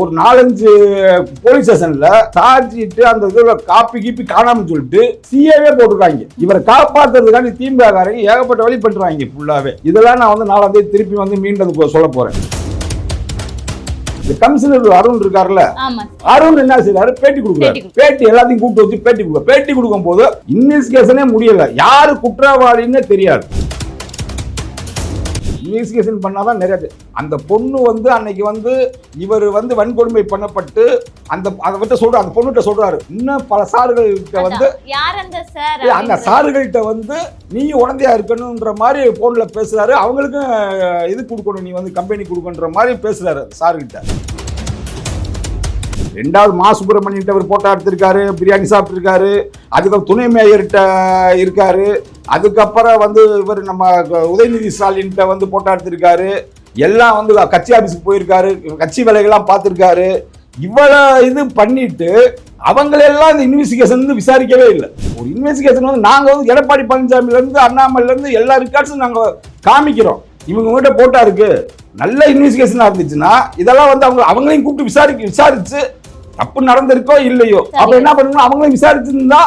ஒரு நாலஞ்சு போலீஸ் ஸ்டேஷன்ல சார்ஜிட்டு அந்த இதுல காப்பி கீப்பி காணாம சொல்லிட்டு சிஏவே போட்டிருக்காங்க. இவரை காப்பாத்துறதுக்காண்டி திமுக காரங்க ஏகப்பட்ட வழி பண்றாங்க ஃபுல்லாவே இதெல்லாம் நான் வந்து நாலாம் தேதி திருப்பி வந்து மீண்டும் சொல்ல போறேன். இந்த கமிஷனர் அருண் இருக்காருல்ல அருண் என்ன செய்றாரு? பேட்டி கொடுக்குறாரு. பேட்டி பேட்டி எல்லாத்தையும் கூப்பிட்டு வச்சு பேட்டி கொடுக்க பேட்டி கொடுக்கும் போது இன்வெஸ்டிகேஷனே முடியல. யாரு குற்றவாளின்னு தெரியாது. இன்வெஸ்டிகேஷன் பண்ணாதான் நிறைய அந்த பொண்ணு வந்து அன்னைக்கு வந்து இவர் வந்து வன்கொடுமை பண்ணப்பட்டு அந்த அதை விட்டு சொல்ற அந்த பொண்ணுகிட்ட சொல்றாரு. இன்னும் பல சார்கள்கிட்ட வந்து அந்த சார்கள்கிட்ட வந்து நீ உடந்தையா இருக்கணுன்ற மாதிரி போன்ல பேசுறாரு. அவங்களுக்கும் இது கொடுக்கணும் நீ வந்து கம்பெனி கொடுக்கணுன்ற மாதிரி பேசுறாரு சார்கிட்ட ரெண்டாவது மா சுப்பிரமணியன் அவர் போட்டோ எடுத்திருக்காரு பிரியாணி சாப்பிட்டுருக்காரு அதுக்கப்புறம் துணை மேயர்கிட்ட இருக்காரு. அதுக்கப்புறம் வந்து இவர் நம்ம உதயநிதி ஸ்டாலின்கிட்ட வந்து போட்டோ எடுத்திருக்காரு. எல்லாம் வந்து கட்சி ஆஃபீஸுக்கு போயிருக்காரு கட்சி வேலைகள்லாம் பார்த்துருக்காரு. இவ்வளோ இது பண்ணிட்டு அவங்களெல்லாம் இந்த இன்வெஸ்டிகேஷன் வந்து விசாரிக்கவே இல்லை. ஒரு இன்வெஸ்டிகேஷன் வந்து நாங்கள் வந்து எடப்பாடி பழனிசாமிலேருந்து அண்ணாமலேருந்து எல்லா ரெக்கார்ட்ஸும் நாங்கள் காமிக்கிறோம். இவங்க கிட்ட போட்டா இருக்கு. நல்ல இன்வெஸ்டிகேஷனாக இருந்துச்சுன்னா இதெல்லாம் வந்து அவங்க அவங்களையும் கூப்பிட்டு விசாரிக்க விசாரிச்சு தப்பு நடந்திருக்கோ இல்லையோ. அப்ப என்ன பண்ணணும் அவங்களையும் விசாரிச்சிருந்தா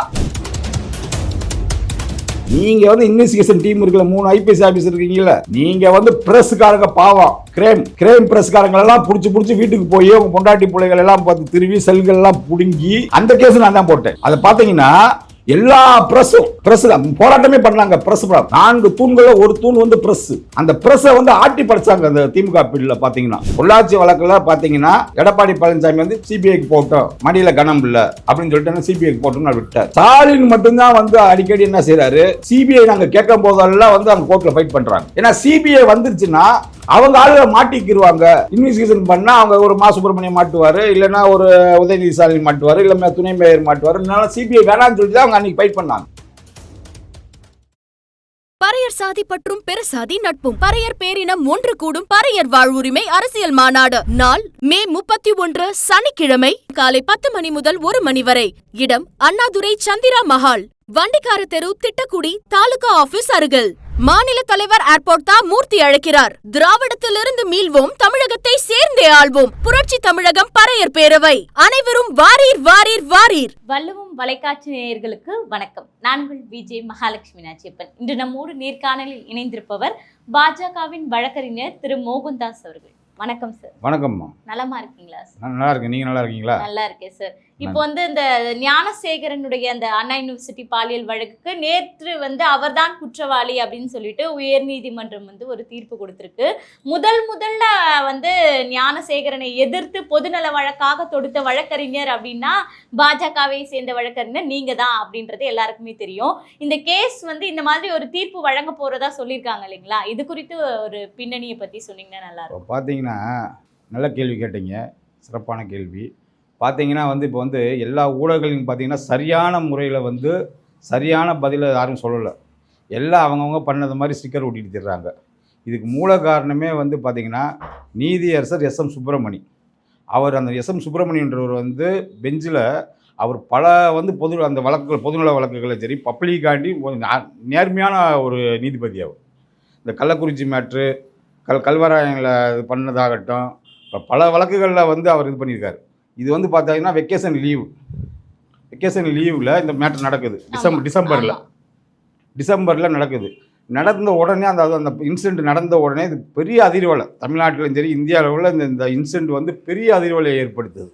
நீங்க வந்து இன்வெஸ்டிகேஷன் டீம் இருக்குல்ல மூணு ஐபிஎஸ் ஆபீஸ் இருக்கீங்கல்ல நீங்க வந்து பிரஸ்காரங்க பாவம். கிரேம் கிரேம் பிரஸ்காரங்க எல்லாம் புடிச்சு புடிச்சு வீட்டுக்கு போய் உங்க பொண்டாட்டி பிள்ளைகள் எல்லாம் பார்த்து திருவி செல்கள் எல்லாம் புடுங்கி அந்த கேஸ் நான் தான் போட்டேன். அதை பாத்தீங்கன்னா எல்லா பிரஸும் பிரஸ் போராட்டமே பண்ணாங்க பிரஸ் நான்கு தூண்கள ஒரு தூண் வந்து பிரஸ் அந்த பிரஸ்ஸை வந்து ஆட்டி படைச்சாங்க அந்த திமுக பீரியட்ல பாத்தீங்கன்னா. பொள்ளாச்சி வழக்குல பாத்தீங்கன்னா எடப்பாடி பழனிசாமி வந்து சிபிஐக்கு போட்டோம். மடியில கனம் இல்ல அப்படின்னு சொல்லிட்டு சிபிஐக்கு போட்டோம்னு விட்டார். ஸ்டாலின் மட்டும்தான் வந்து அடிக்கடி என்ன செய்றாரு? சிபிஐ நாங்க கேட்கும் போதெல்லாம் வந்து அங்கே கோர்ட்ல ஃபைட் பண்றாங்க. ஏன்னா சிபிஐ வந்துருச்சுன்னா அவங்க ஆளுகளை மாட்டிக்கிடுவாங்க இன்வெஸ்டிகேஷன் பண்ணா அவங்க ஒரு மா சுப்பிரமணியம் மாட்டுவாரு இல்லைன்னா ஒரு உதயநிதி ஸ்டாலின் மாட்டுவாரு இல்ல துணை மேயர் மாட்டுவாரு. சிபிஐ வேணாம்னு சொல்லி தான் அவங்க அன்னைக்கு ஃபைட் பண்ணாங்க. பறையர் சாதி பற்றும் பெருசாதி நட்பும். பறையர் பேரினம் ஒன்று கூடும். பறையர் வாழ்வுரிமை அரசியல் மாநாடு. நாள் மே முப்பத்தி ஒன்று சனிக்கிழமை காலை பத்து மணி முதல் ஒரு மணி வரை. இடம் அண்ணாதுரை சந்திரா மஹால். வண்டிக்கார தெரு திட்டக்குடி தாலுகா ஆபீஸ் அருகில். மாநில தலைவர் ஏர்போர்ட் தா மூர்த்தி அழைக்கிறார். திராவிடத்திலிருந்து மீள்வோம் தமிழகத்தை சேர்ந்தே ஆள்வோம். புரட்சி தமிழகம் பறையர் பேரவை. அனைவரும் வாரீர் வாரீர் வாரீர். வள்ளுவம் வலைக்காட்சி நேயர்களுக்கு வணக்கம். நான் உங்கள் விஜய் மகாலட்சுமி நாச்சியப்பன் இன்று நம்மோடு நேர்காணலில் இணைந்திருப்பவர் பாஜகவின் வழக்கறிஞர் திரு மோகன்தாஸ் அவர்கள். வணக்கம் சார் வணக்கம்மா. நலமா இருக்கீங்களா சார் நான் நல்லா இருக்கேன். நீங்க நல்லா இருக்கீங்களா? நல்லா இருக்கேன் சார் இப்போ வந்து இந்த ஞானசேகரனுடைய அந்த அண்ணா யூனிவர்சிட்டி பாலியல் வழக்குக்கு நேற்று வந்து அவர்தான் குற்றவாளி அப்படின்னு சொல்லிட்டு உயர்நீதிமன்றம் வந்து ஒரு தீர்ப்பு கொடுத்திருக்கு. முதல் முதல்ல வந்து ஞானசேகரனை எதிர்த்து பொதுநல வழக்காக தொடுத்த வழக்கறிஞர் அப்படின்னா பாஜகவை சேர்ந்த வழக்கறிஞர் நீங்க தான் அப்படின்றது எல்லாருக்குமே தெரியும். இந்த கேஸ் வந்து இந்த மாதிரி ஒரு தீர்ப்பு வழங்க போறதா சொல்லியிருக்காங்க இல்லைங்களா? இது குறித்து ஒரு பின்னணியை பத்தி சொன்னீங்கன்னா நல்லா இருக்கும். பார்த்தீங்கன்னா நல்ல கேள்வி கேட்டீங்க. சிறப்பான கேள்வி. பார்த்தீங்கன்னா வந்து இப்போ வந்து எல்லா ஊடகங்களையும் பார்த்தீங்கன்னா சரியான முறையில் வந்து சரியான பதிலை யாரும் சொல்லலை. எல்லாம் அவங்கவுங்க பண்ணது மாதிரி ஸ்டிக்கர் ஒட்டிட்டு திடுறாங்க இதுக்கு மூல காரணமே வந்து பார்த்திங்கன்னா நீதியரசர் எஸ் எம் சுப்பிரமணி. அவர் அந்த எஸ் எம் சுப்பிரமணியன்றவர் வந்து பெஞ்சில் அவர் பல வந்து பொது அந்த வழக்குகள் பொதுநல வழக்குகளை சரி பப்ளிக்காண்டி நேர்மையான ஒரு நீதிபதி அவர். இந்த கள்ளக்குறிச்சி மேட்ரு கல் கல்வராயங்களை இது பண்ணதாகட்டும் இப்போ பல வழக்குகளில் வந்து அவர் இது பண்ணியிருக்காரு. இது வந்து பார்த்தீங்கன்னா வெக்கேஷன் லீவ் வெக்கேஷன் லீவில் இந்த மேட்ரு நடக்குது. டிசம்பர் டிசம்பரில். டிசம்பரில் நடக்குது. நடந்த உடனே அந்த அந்த இன்சிடென்ட் நடந்த உடனே இது பெரிய அதிர்வலை. தமிழ்நாட்டிலும் சரி இந்திய அளவில் இந்த இந்த இன்சிடென்ட் வந்து பெரிய அதிர்வலையை ஏற்படுத்துது.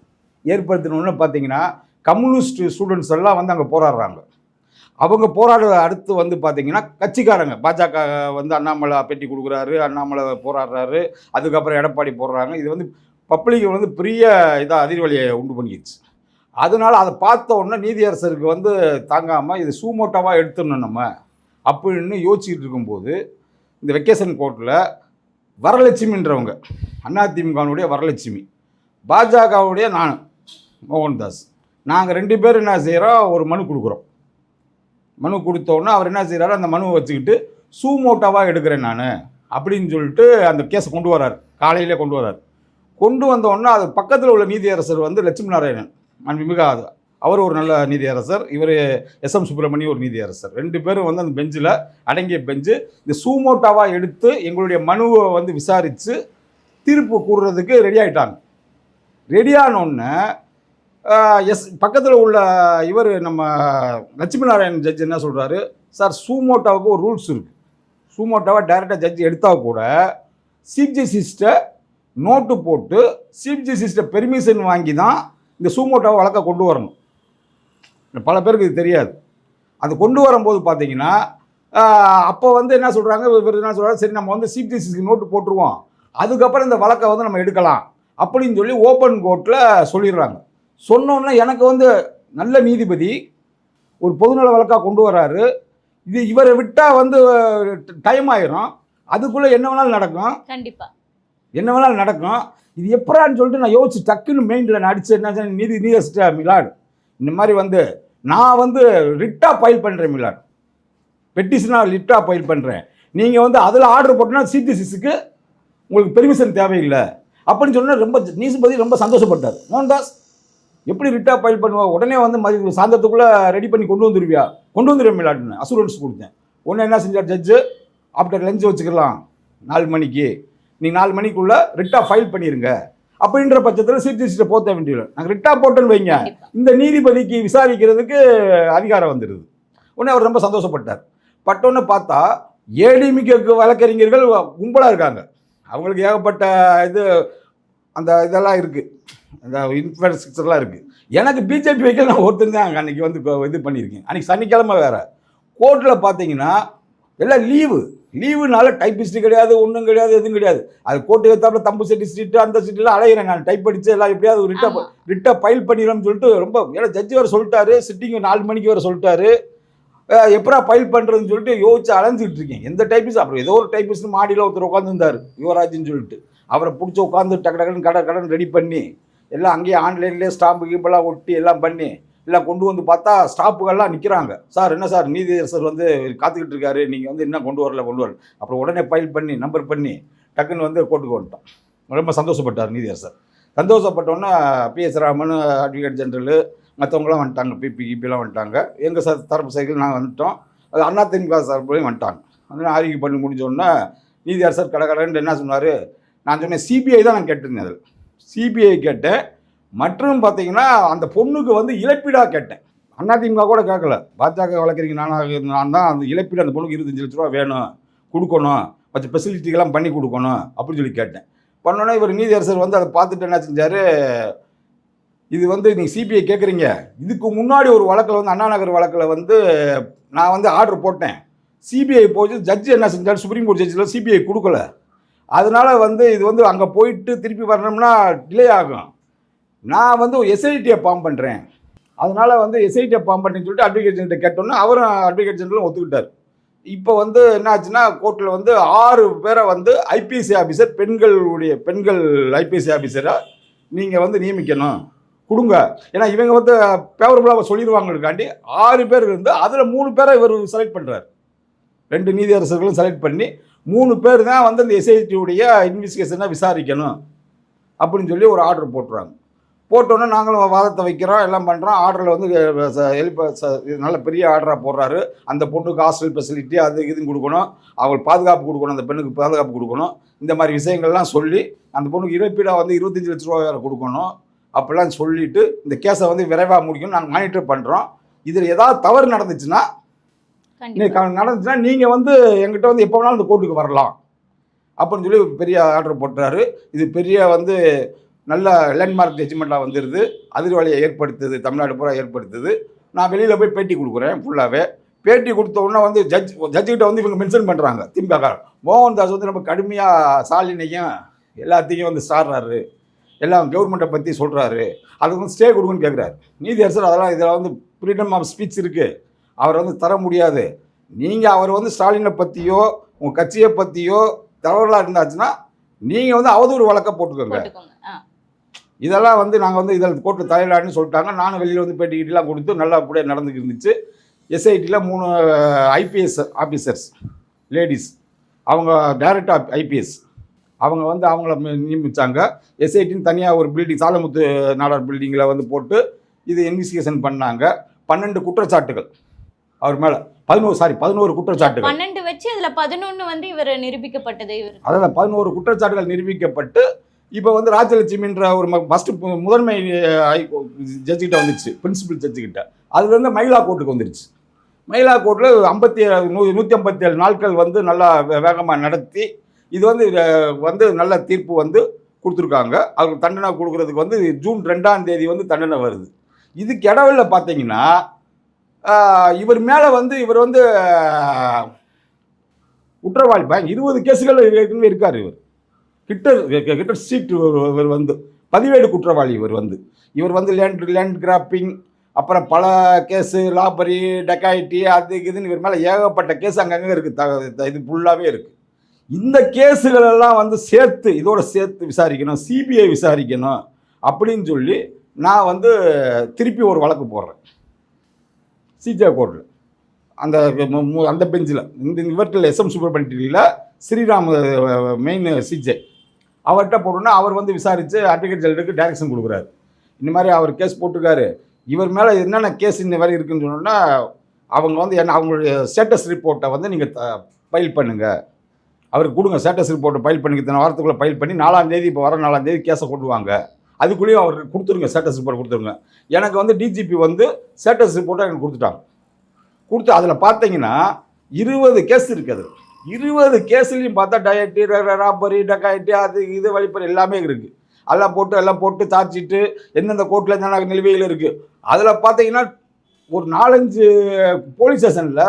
ஏற்படுத்தினோன்னு பார்த்தீங்கன்னா கம்யூனிஸ்ட் ஸ்டூடெண்ட்ஸ் எல்லாம் வந்து அங்கே போராடுறாங்க. அவங்க போராடுற அடுத்து வந்து பார்த்தீங்கன்னா கட்சிக்காரங்க பாஜக வந்து அண்ணாமலை பேட்டி கொடுக்குறாரு அண்ணாமலை போராடுறாரு அதுக்கப்புறம் எடப்பாடி போடுறாங்க. இது வந்து பப்ளிக் வந்து பெரிய இதாக அதிர்வலியை உண்டு பண்ணிடுச்சு அதனால அதை பார்த்த உடனே நீதியரசருக்கு வந்து தாங்காமல் இது சூமோட்டோவாக எடுத்துடணும் நம்ம அப்படின்னு யோசிச்சுட்டு இருக்கும்போது இந்த வெக்கேஷன் கோர்ட்டில் வரலட்சுமின்றவங்க அதிமுகனுடைய வரலட்சுமி பாஜகவுடைய நான் மோகன்தாஸ். நாங்கள் ரெண்டு பேரும் என்ன செய்கிறோம் ஒரு மனு கொடுக்குறோம். மனு கொடுத்தோன்னே அவர் என்ன செய்கிறாரு அந்த மனுவை வச்சுக்கிட்டு சூமோட்டோவாக எடுக்கிறேன் நான் அப்படின்னு சொல்லிட்டு அந்த கேஸை கொண்டு வரார் காலையிலே கொண்டு வரார் கொண்டு வந்த அது பக்கத்தில் உள்ள நீதியரசர் வந்து லட்சுமி நாராயணன் மாண்புமிகு அது அவர் ஒரு நல்ல நீதியரசர். இவர் எஸ். எம். சுப்பிரமணியம் ஒரு நீதியரசர். ரெண்டு பேரும் வந்து அந்த பெஞ்சில் அடங்கிய பெஞ்சு இந்த சூமோட்டாவாக எடுத்து எங்களுடைய மனுவை வந்து விசாரித்து தீர்ப்பு கூறுறதுக்கு ரெடி ஆயிட்டாங்க. ரெடியானோடனே எஸ் பக்கத்தில் உள்ள இவர் நம்ம லட்சுமி நாராயண் ஜட்ஜ் என்ன சொல்கிறாரு சார் சூமோட்டாவுக்கு ஒரு ரூல்ஸ் இருக்குது சூமோட்டாவை டைரெக்டாக ஜட்ஜ் எடுத்தால் கூட சீஃப் ஜஸ்டிஸ்ட்டை நோட்டு போட்டு சீஃப் ஜஸ்டிஸ்ட்டை பெர்மிஷன் வாங்கி தான் இந்த சூமோட்டாவை வழக்க கொண்டு வரணும். பல பேருக்கு இது தெரியாது. அது கொண்டு வரும்போது பார்த்தீங்கன்னா அப்போ வந்து என்ன சொல்கிறாங்க இவர் என்ன சொல்கிறாங்க சரி நம்ம வந்து சீஃப் ஜஸ்டிஸ்க்கு நோட்டு போட்டுருவோம். அதுக்கப்புறம் இந்த வழக்கை வந்து நம்ம எடுக்கலாம். அப்படின்னு சொல்லி ஓப்பன் கோர்ட்டில் சொல்லிடுறாங்க. சொன்னோன்னே எனக்கு வந்து நல்ல நீதிபதி ஒரு பொதுநல வழக்காக கொண்டு வராரு. இது இவரை விட்டால் வந்து டைம் ஆயிரும். அதுக்குள்ளே என்ன வேணாலும் நடக்கும். கண்டிப்பாக என்ன வேணாலும் நடக்கும். இது எப்படான்னு சொல்லிட்டு நான் யோசிச்சு டக்குன்னு மெயினில் நான் அடிச்சு என்ன செஞ்சேன், நீதி நீதஸ்ட மிலாட். இந்த மாதிரி வந்து நான் வந்து ரிட்டாக ஃபைல் பண்ணுறேன் மிலாட். பெட்டிஷனாக லிட்டாக ஃபைல் பண்ணுறேன் நீங்கள் வந்து அதில் ஆர்டர் போட்டோன்னா சிடிசிஸுக்கு உங்களுக்கு பெர்மிஷன் தேவையில்லை. அப்படின்னு சொன்னால் ரொம்ப நீதிபதி ரொம்ப சந்தோஷப்பட்டார். மோகன்தாஸ் எப்படி ரிட்டா ஃபைல் பண்ணுவா? உடனே வந்து மதி சாயந்தரத்துக்குள்ளே ரெடி பண்ணி கொண்டு வந்துருவியா? கொண்டு வந்துடுவேன் மிலாட்னு அசூரன்ஸ் கொடுத்தேன். உடனே என்ன செஞ்சார் ஜட்ஜு ஆஃப்டர் லஞ்ச் வச்சுக்கலாம். நாலு மணிக்கு. நீங்கள் நாலு மணிக்குள்ளே ரிட்டா ஃபைல் பண்ணிடுங்க அப்படின்ற பட்சத்தில் சீஃப் ஜஸ்டிஸை போத்த வேண்டியது நாங்கள் ரிட்டா போட்டோன்னு வைங்க. இந்த நீதிபதிக்கு விசாரிக்கிறதுக்கு அதிகாரம் வந்துடுது. உடனே அவர் ரொம்ப சந்தோஷப்பட்டார். பட்டோன்னு பார்த்தா ஏடிமிக்கு வழக்கறிஞர்கள் கும்பலாக இருக்காங்க. அவங்களுக்கு ஏகப்பட்ட இது அந்த இதெல்லாம் இருக்குது அந்த இன்ஃப்ராஸ்ட்ரக்சர்லாம் இருக்குது எனக்கு பிஜேபி வைக்கல நான் ஒருத்தர் தான் அன்றைக்கி வந்து இது பண்ணியிருக்கேன். அன்றைக்கி சனிக்கிழமை வேறு. கோர்ட்டில் பார்த்தீங்கன்னா எல்லாம் லீவு லீவுனால டைப்பிஸ்ட் கிடையாது ஒன்றும் கிடையாது எதுவும் கிடையாது. அது கோர்ட்டு ஏற்றாப்புல தம்பு செட்டி ஸ்ட்ரீட்டு அந்த ஸ்ட்ரீட்லாம் அலையிறேன் நான் டைப் அடிச்சு எல்லாம் எப்படியாவது ரிட்டா. ரிட்டை ஃபைல் பண்ணிடுறோம்னு சொல்லிட்டு ரொம்ப ஏன்னா ஜட்ஜி வேறு சொல்லிட்டாரு சிட்டிங் நாலு மணிக்கு வேறு சொல்லிட்டாரு. எப்படா ஃபைல் பண்ணுறதுன்னு சொல்லிட்டு யோசிச்சு அலைஞ்சிட்டு இருக்கேன் எந்த டைப்பிஸ்ட் அப்புறம் ஏதோ ஒரு டைப்பிஸ்ட் மாடியில் ஒருத்தர் உட்காந்துருந்தார் யுவராஜ்னு சொல்லிட்டு. அவரை பிடிச்சி உட்காந்து டக்கு டக்குன்னு கடை கடன் ரெடி பண்ணி எல்லாம் அங்கேயே ஆன்லைன்லேயே ஸ்டாம்பு கீம்பெல்லாம் ஒட்டி எல்லாம் பண்ணி எல்லாம் கொண்டு வந்து பார்த்தா ஸ்டாப்புகள்லாம் நிற்கிறாங்க சார் என்ன சார் நீதியரசர் வந்து காத்துக்கிட்டு இருக்காரு. நீங்கள் வந்து என்ன கொண்டு வரல கொண்டு வரல. அப்புறம் உடனே ஃபைல் பண்ணி நம்பர் பண்ணி டக்குன்னு வந்து கோர்ட்டுக்கு வந்துட்டோம். ரொம்ப சந்தோஷப்பட்டார் நீதியரசர். சந்தோஷப்பட்டோன்னே பிஎஸ் ராமன் அட்வொகேட் ஜென்ரலு மற்றவங்களாம் வந்துட்டாங்க. பிபி கிபிலாம் வந்துட்டாங்க. எங்கள் சார் தரப்பு சைக்கிள் நாங்கள் வந்துட்டோம். அது அண்ணா திமுக சார்புலையும் வந்துட்டாங்க. வந்து அறிக்கை பண்ணி முடிஞ்சோடனே நீதியரசர் கடற்கடன்னு என்ன சொன்னார்? நான் சொன்னேன் சிபிஐ தான் நான் கேட்டிருந்தேன் அதில் சிபிஐ கேட்டேன். மற்றும் பார்த்தீங்கன்னா அந்த பொண்ணுக்கு வந்து இழப்பீடாக கேட்டேன். அதிமுக கூட கேட்கல. பாஜக வளர்க்குறீங்க நானாக நான் தான் அந்த இழப்பீடு அந்த பொண்ணுக்கு இருபத்தஞ்சு லட்ச ரூபா வேணும். கொடுக்கணும். மற்ற ஃபெசிலிட்டிகள்லாம் பண்ணி கொடுக்கணும். அப்படின்னு சொல்லி கேட்டேன். பண்ணோன்னே இவர் நீதியரசர் வந்து அதை பார்த்துட்டு என்ன செஞ்சார்? இது வந்து நீங்கள் சிபிஐ கேட்குறீங்க. இதுக்கு முன்னாடி ஒரு வழக்கில் வந்து அண்ணா நகர் வழக்கில் வந்து நான் வந்து ஆர்டர் போட்டேன். சிபிஐ போச்சு. ஜட்ஜு என்ன செஞ்சார்? சுப்ரீம் கோர்ட் ஜட்ஜில் சிபிஐ கொடுக்கல. அதனால் வந்து இது வந்து அங்கே போயிட்டு திருப்பி வரணும்னா டிலே ஆகும். நான் வந்து எஸ்ஐடியை ஃபார்ம் பண்ணுறேன் அதனால் வந்து எஸ்ஐடியை ஃபார்ம் பண்ணுறேன்னு சொல்லிட்டு அட்வொகேட் ஜெனரல் கேட்டோன்னே அவரும் அட்வொகேட் ஜெனரலும் ஒத்துக்கிட்டார். இப்போ வந்து என்னாச்சுன்னா கோர்ட்டில் வந்து ஆறு பேரை வந்து ஐபிசி ஆஃபீஸர் பெண்களுடைய பெண்கள் ஐபிசி ஆஃபீஸராக நீங்கள் வந்து நியமிக்கணும். கொடுங்க. ஏன்னா இவங்க வந்து ஃபேவரபுளாக சொல்லிடுவாங்களுக்காண்டி ஆறு பேர் இருந்து அதில் மூணு பேரை இவர் செலக்ட் பண்ணுறாரு ரெண்டு நீதியரசர்களும் செலக்ட் பண்ணி மூணு பேர் தான் வந்து இந்த எஸ்ஐடியுடைய இன்வெஸ்டிகேஷனை விசாரிக்கணும். அப்படின்னு சொல்லி ஒரு ஆர்டர் போட்டுருவாங்க போட்டோன்னே நாங்களும் வாதத்தை வைக்கிறோம் எல்லாம் பண்ணுறோம் ஆர்டரில் வந்து இது நல்ல பெரிய ஆர்டராக போடுறாரு. அந்த பொண்ணுக்கு ஹாஸ்டல் ஃபெசிலிட்டி அது இதுன்னு கொடுக்கணும். அவங்களுக்கு பாதுகாப்பு கொடுக்கணும் அந்த பெண்ணுக்கு பாதுகாப்பு கொடுக்கணும். இந்த மாதிரி விஷயங்கள்லாம் சொல்லி அந்த பொண்ணுக்கு இழப்பீடாக வந்து இருபத்தஞ்சி லட்ச ரூபா வேறு கொடுக்கணும். அப்படிலாம் சொல்லிட்டு இந்த கேஸை வந்து விரைவாக முடிக்கணும் நாங்கள் மானிட்டர் பண்ணுறோம் இதில் ஏதாவது தவறு நடந்துச்சுன்னா நடந்துச்சுன்னா நீங்கள் வந்து எங்கிட்ட வந்து எப்போ வேணாலும் இந்த கோர்ட்டுக்கு வரலாம். அப்படின்னு சொல்லி பெரிய ஆர்டர் போட்டுறாரு. இது பெரிய வந்து நல்ல லேண்ட்மார்க் ஜட்ஜ்மெண்ட்டாக வந்துடுது அதிர்வலையை ஏற்படுத்துது. தமிழ்நாடு பூரா ஏற்படுத்துது. நான் வெளியில் போய் பேட்டி கொடுக்குறேன் ஃபுல்லாகவே பேட்டி கொடுத்த உடனே வந்து ஜட்ஜ் ஜட்ஜுக்கிட்ட வந்து இவங்க மென்ஷன் பண்ணுறாங்க திமுக மோகன்தாஸ் வந்து நம்ம கடுமையாக சாலினையும் எல்லாத்தையும் வந்து சாடுறாரு எல்லாம் கவர்மெண்ட்டை பற்றி சொல்கிறாரு அதுக்கு வந்து ஸ்டே கொடுக்குன்னு கேட்குறாரு நீதியரசர் அதெல்லாம் இதில் வந்து ஃப்ரீடம் ஆஃப் ஸ்பீச் இருக்குது அவர் வந்து தர முடியாது. நீங்கள் அவர் வந்து ஸ்டாலினை பற்றியோ உங்கள் கட்சியை பற்றியோ தவறுலாம் இருந்தாச்சுன்னா நீங்கள் வந்து அவதூறு வழக்க போட்டுக்கோங்க. இதெல்லாம் வந்து நாங்கள் வந்து இதில் கோர்ட்டு தலையிடான்னு சொல்லிட்டாங்க. நானும் வெளியில் வந்து பேட்டிக்கிட்டலாம் கொடுத்து நல்லா அப்படியே நடந்துக்கிட்டு இருந்துச்சு. எஸ்ஐடியில் மூணு ஐபிஎஸ் ஆஃபீஸர்ஸ் லேடிஸ் அவங்க டைரக்ட் ஐபிஎஸ் அவங்க வந்து அவங்கள நியமிச்சாங்க. எஸ்ஐடின்னு தனியாக ஒரு பில்டிங் சாலமுத்து நாடார் பில்டிங்கில் வந்து போட்டு இது இன்வெஸ்டிகேஷன் பண்ணாங்க. பன்னெண்டு குற்றச்சாட்டுகள். அவர் மேலே பதினோரு சாரி பதினோரு குற்றச்சாட்டுகள். பன்னெண்டு வச்சு அதுல பதினொன்னு வந்து இவர் நிரூபிக்கப்பட்டது இவர். அதாவது பதினோரு குற்றச்சாட்டுகள் நிரூபிக்கப்பட்டு இப்போ வந்து ராஜலட்சுமின்ற ஒரு ஃபஸ்ட்டு முதன்மை ஜட்ஜிக்கிட்ட வந்துச்சு பிரின்சிபல் ஜட்ஜிக்கிட்ட அதுலேருந்து மகிழா கோர்ட்டுக்கு வந்துருச்சு. மயிலா கோர்ட்டில் ஐம்பத்தி நூ நூற்றி ஐம்பத்தி ஏழு நாட்கள் வந்து நல்லா வேகமாக நடத்தி இது வந்து வந்து நல்ல தீர்ப்பு வந்து கொடுத்துருக்காங்க. அவருக்கு தண்டனை கொடுக்குறதுக்கு வந்து ஜூன் ரெண்டாம் தேதி வந்து தண்டனை வருது. இதுக்கு இடவில் பார்த்தீங்கன்னா இவர் மேலே வந்து இவர் வந்து குற்றவாளி இருபது கேஸுகள் ஏற்கனவே இருக்கார் இவர். கிட்டர் கிட்டர் சீட் இவர் வந்து பதிவேடு குற்றவாளி இவர் வந்து. இவர் வந்து லேண்ட் லேண்ட் கிராப்பிங் அப்புறம் பல கேஸு லாபரி டெக்காயிட்டி அது இதுன்னு இவர் மேலே ஏகப்பட்ட கேஸ் அங்கங்கே இருக்குது த இது ஃபுல்லாகவே இருக்குது இந்த கேஸுகளெல்லாம் வந்து சேர்த்து இதோட சேர்த்து விசாரிக்கணும் சிபிஐ விசாரிக்கணும் அப்படின்னு சொல்லி நான் வந்து திருப்பி ஒரு வழக்கு போடுறேன். சிஜே கோர்ட்டில் அந்த அந்த பெஞ்சில் இந்த இவர்கிட்ட எஸ்எம் சுப்பிரமணியில் ஸ்ரீராம் மெயின் சிஜே அவர்கிட்ட போட்டோன்னா அவர் வந்து விசாரித்து அட்வொகேட் ஜெனரலுக்கு டைரக்ஷன் கொடுக்குறாரு. இந்த மாதிரி அவர் கேஸ் போட்டிருக்காரு. இவர் மேலே என்னென்ன கேஸ் இந்த மாதிரி இருக்குன்னு சொன்னோன்னா அவங்க வந்து என்ன அவங்களுடைய ஸ்டேட்டஸ் ரிப்போர்ட்டை வந்து நீங்கள் ஃபைல் பண்ணுங்கள் அவருக்கு கொடுங்க ஸ்டேட்டஸ் ரிப்போர்ட்டை ஃபைல் பண்ணி இத்தனை வாரத்துக்குள்ளே ஃபைல் பண்ணி நாலாம் தேதி இப்போ வர நாலாம் தேதி கேஸை கொடுவாங்க அதுக்குள்ளேயும் அவர் கொடுத்துருங்க ஸ்டேட்டஸ் ரிப்போர்ட் கொடுத்துருங்க. எனக்கு வந்து டிஜிபி வந்து ஸ்டேட்டஸ் ரிப்போர்ட்டை எனக்கு கொடுத்துட்டாங்க. கொடுத்து அதில் பார்த்தீங்கன்னா இருபது கேஸ் இருக்குது. இருபது கேஸ்லையும் பார்த்தா டயட்டு ராப்பரி டக்காய்ட்டு அது இது வழிப்பறி எல்லாமே இருக்குது எல்லாம் போட்டு எல்லாம் போட்டு தாச்சிட்டு எந்தெந்த கோர்ட்டில் என்னென்ன நிலுவையில் இருக்குது அதில் பார்த்தீங்கன்னா ஒரு நாலஞ்சு போலீஸ் ஸ்டேஷனில்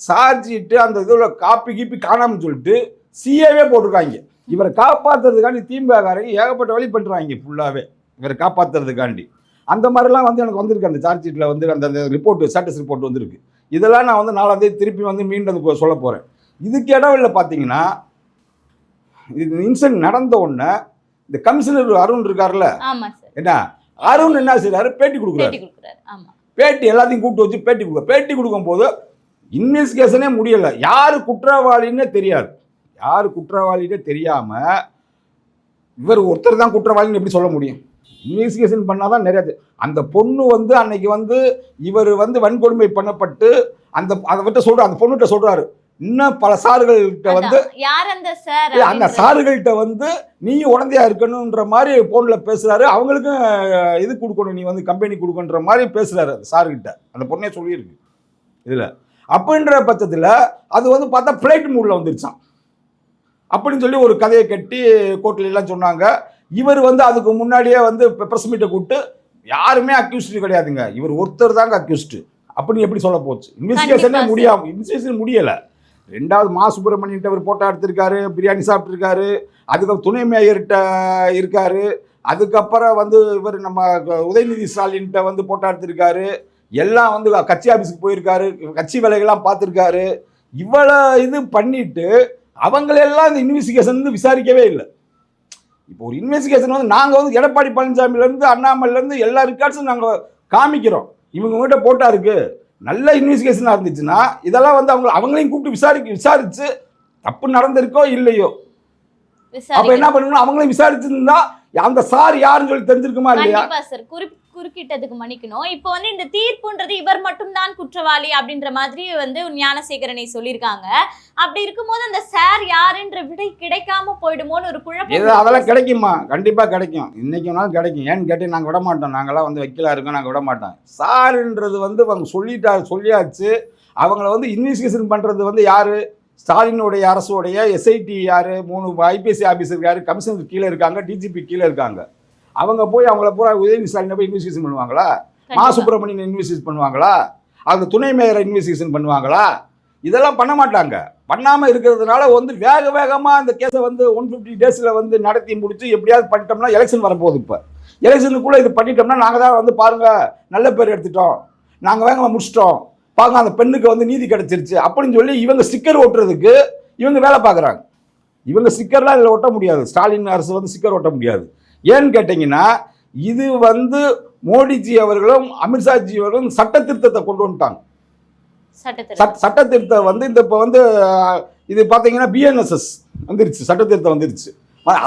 சார்ஜிட்டு அந்த இதில் காப்பி கீப்பி காணாமல் சொல்லிட்டு சிஏவே போட்டிருக்காங்க. இவரை காப்பாற்றுறதுக்காண்டி திமுககாரங்க ஏகப்பட்ட வழி பண்ணுறாங்க ஃபுல்லாகவே இவரை காப்பாற்றுறதுக்காண்டி அந்த மாதிரிலாம் வந்து எனக்கு வந்திருக்கு. அந்த சார்ஜ் ஷீட்டில் வந்து அந்த ரிப்போர்ட் ஸ்டேட்டஸ் ரிப்போர்ட் வந்திருக்கு. இதெல்லாம் நான் வந்து நாலாம் திருப்பி வந்து மீண்டும் சொல்ல போகிறேன் இதுக்கு இடவில்ல பார்த்தீங்கன்னா இது இன்சிடென்ட் நடந்த உடனே இந்த கமிஷனர் அருண் இருக்கார்ல என்ன? அருண் என்ன செய்றாரு? பேட்டி கொடுக்குறாரு. பேட்டி எல்லாத்தையும் கூப்பிட்டு வச்சு பேட்டி கொடுக்க பேட்டி கொடுக்கும்போது இன்வெஸ்டிகேஷனே முடியலை. யார் குற்றவாளின்னே தெரியாது. யார் குற்றவாளின்னே தெரியாமல் இவர் ஒருத்தர் தான் குற்றவாளின்னு எப்படி சொல்ல முடியும்? இன்வெஸ்டிகேஷன் பண்ணால் தான் நிறைய அந்த பொண்ணு வந்து அன்னைக்கு வந்து இவர் வந்து வன்கொடுமை பண்ணப்பட்டு அந்த அதை விட்ட சொல்ற அந்த பொண்ணுகிட்ட சொல்றாரு. இன்னும் பல சார்கள்கிட்ட வந்து அந்த சாருகள்கிட்ட வந்து நீ உடந்தையா இருக்கணுன்ற மாதிரி போன்ல பேசுறாரு. அவங்களுக்கும் இது கொடுக்கணும். நீ வந்து கம்பெனி கொடுக்கணுன்ற மாதிரி பேசுறாரு அந்த சாருகிட்ட அந்த பொண்ணே சொல்லியிருக்கு இதுல. அப்படின்ற பட்சத்தில் அது வந்து பார்த்தா ஃப்ளைட் மூடில் வந்துருச்சான் அப்படின்னு சொல்லி ஒரு கதையை கட்டி கோர்ட்ல எல்லாம் சொன்னாங்க. இவர் வந்து அதுக்கு முன்னாடியே வந்து ப்ரெஸ் மீட்டை கூப்பிட்டு யாருமே அக்யூஸ்டு கிடையாதுங்க. இவர் ஒருத்தர் தாங்க அக்யூஸ்டு அப்படின்னு எப்படி சொல்ல போச்சு? இன்வெஸ்டிகேஷனே முடியாம இன்வெஸ்டிகேஷன் முடியலை. ரெண்டாவது மா சுப்பிரமணியன்ட்ட அவர் போட்டோ எடுத்திருக்காரு பிரியாணி சாப்பிட்ருக்காரு அதுக்கு துணை மேயர்கிட்ட இருக்காரு அதுக்கப்புறம் வந்து இவர் நம்ம உதயநிதி ஸ்டாலின்கிட்ட வந்து போட்டோ எடுத்திருக்காரு எல்லாம் வந்து கட்சி ஆஃபீஸுக்கு போயிருக்காரு கட்சி வேலைகள்லாம் பார்த்துருக்காரு. இவ்வளோ இது பண்ணிட்டு அவங்களெல்லாம் இந்த இன்வெஸ்டிகேஷன் வந்து விசாரிக்கவே இல்லை. இப்போ ஒரு இன்வெஸ்டிகேஷன் வந்து நாங்கள் வந்து எடப்பாடி பழனிசாமிலேருந்து அண்ணாமலையிலேருந்து எல்லா ரெக்கார்ட்ஸும் நாங்கள் காமிக்கிறோம். இவங்க கிட்ட போட்டா இருக்குது நல்ல இன்வெஸ்டிகேஷனாக இருந்துச்சுன்னா இதெல்லாம் வந்து அவங்க அவங்களையும் கூப்பிட்டு விசாரிக்க விசாரிச்சு தப்பு நடந்திருக்கோ இல்லையோ. அப்ப என்ன பண்ணணும் அவங்களையும் விசாரிச்சிருந்தா அந்த சார் யாருன்னு சொல்லி தெரிஞ்சிருக்குமா இல்லையா? சார். குறுக்கிட்டதுக்கு மன்னிக்கணும். இப்போ வந்து இந்த தீர்ப்புன்றது இவர் மட்டும்தான் குற்றவாளி அப்படின்ற மாதிரி வந்து ஞானசேகரனை சொல்லியிருக்காங்க. அப்படி இருக்கும்போது அந்த சார் யாருன்ற விடை கிடைக்காம போயிடுமோன்னு ஒரு குழப்பம் அதெல்லாம் கிடைக்குமா? கண்டிப்பாக கிடைக்கும். இன்னைக்கு வேணாலும் கிடைக்கும். ஏன்னு கேட்டு நாங்கள் விட மாட்டோம். நாங்களாம் வந்து வைக்கலா இருக்கோம். நாங்கள் விட மாட்டோம். சாருன்றது வந்து அவங்க சொல்லிட்டா சொல்லியாச்சு. அவங்கள வந்து இன்வெஸ்டிகேஷன் பண்ணுறது வந்து யார்? ஸ்டாலினுடைய அரசுடைய எஸ்ஐடி யார்? மூணு ஐபிஎஸ்சி ஆஃபீஸர் யார்? கமிஷனர் கீழே இருக்காங்க. டிஜிபி கீழே இருக்காங்க. அவங்க போய் அவங்கள பூரா உதயநிதி ஸ்டாலினை போய் இன்வெஸ்டிகேஷன் பண்ணுவாங்களா? மா. சுப்பிரமணியன் இன்வெஸ்டிகேஷன் பண்ணுவாங்களா? அவங்க துணை மேயரை இன்வெஸ்டிகேஷன் பண்ணுவாங்களா? இதெல்லாம் பண்ண மாட்டாங்க. பண்ணாமல் இருக்கிறதுனால வந்து வேக வேகமாக அந்த கேஸை வந்து ஒன் ஃபிஃப்டி டேஸில் வந்து நடத்தி முடிச்சு எப்படியாவது பண்ணிட்டோம்னா எலெக்ஷன் வரப்போகுது இப்போ. எலெக்ஷனுக்குள்ளே இது பண்ணிட்டோம்னா நாங்கள் தான் வந்து பாருங்கள் நல்ல பேர் எடுத்துட்டோம். நாங்கள் வேகமாக முடிச்சிட்டோம். பாருங்க அந்த பெண்ணுக்கு வந்து நீதி கிடைச்சிருச்சு அப்படின்னு சொல்லி இவங்க ஸ்டிக்கர் ஒட்டுறதுக்கு இவங்க வேலை பார்க்குறாங்க. இவங்க ஸ்டிக்கர்லாம் இதில் ஒட்ட முடியாது. ஸ்டாலின் அரசு வந்து ஸ்டிக்கர் ஒட்ட முடியாது. ஏன்னு கேட்டிங்கன்னா இது வந்து மோடிஜி அவர்களும் அமித்ஷாஜி அவர்களும் சட்ட திருத்தத்தை கொண்டு வந்துட்டாங்க. சட்ட திருத்தம் வந்து இந்த இப்போ வந்து இது பார்த்தீங்கன்னா பிஎன்எஸ்எஸ் வந்துருச்சு சட்ட திருத்தம் வந்துருச்சு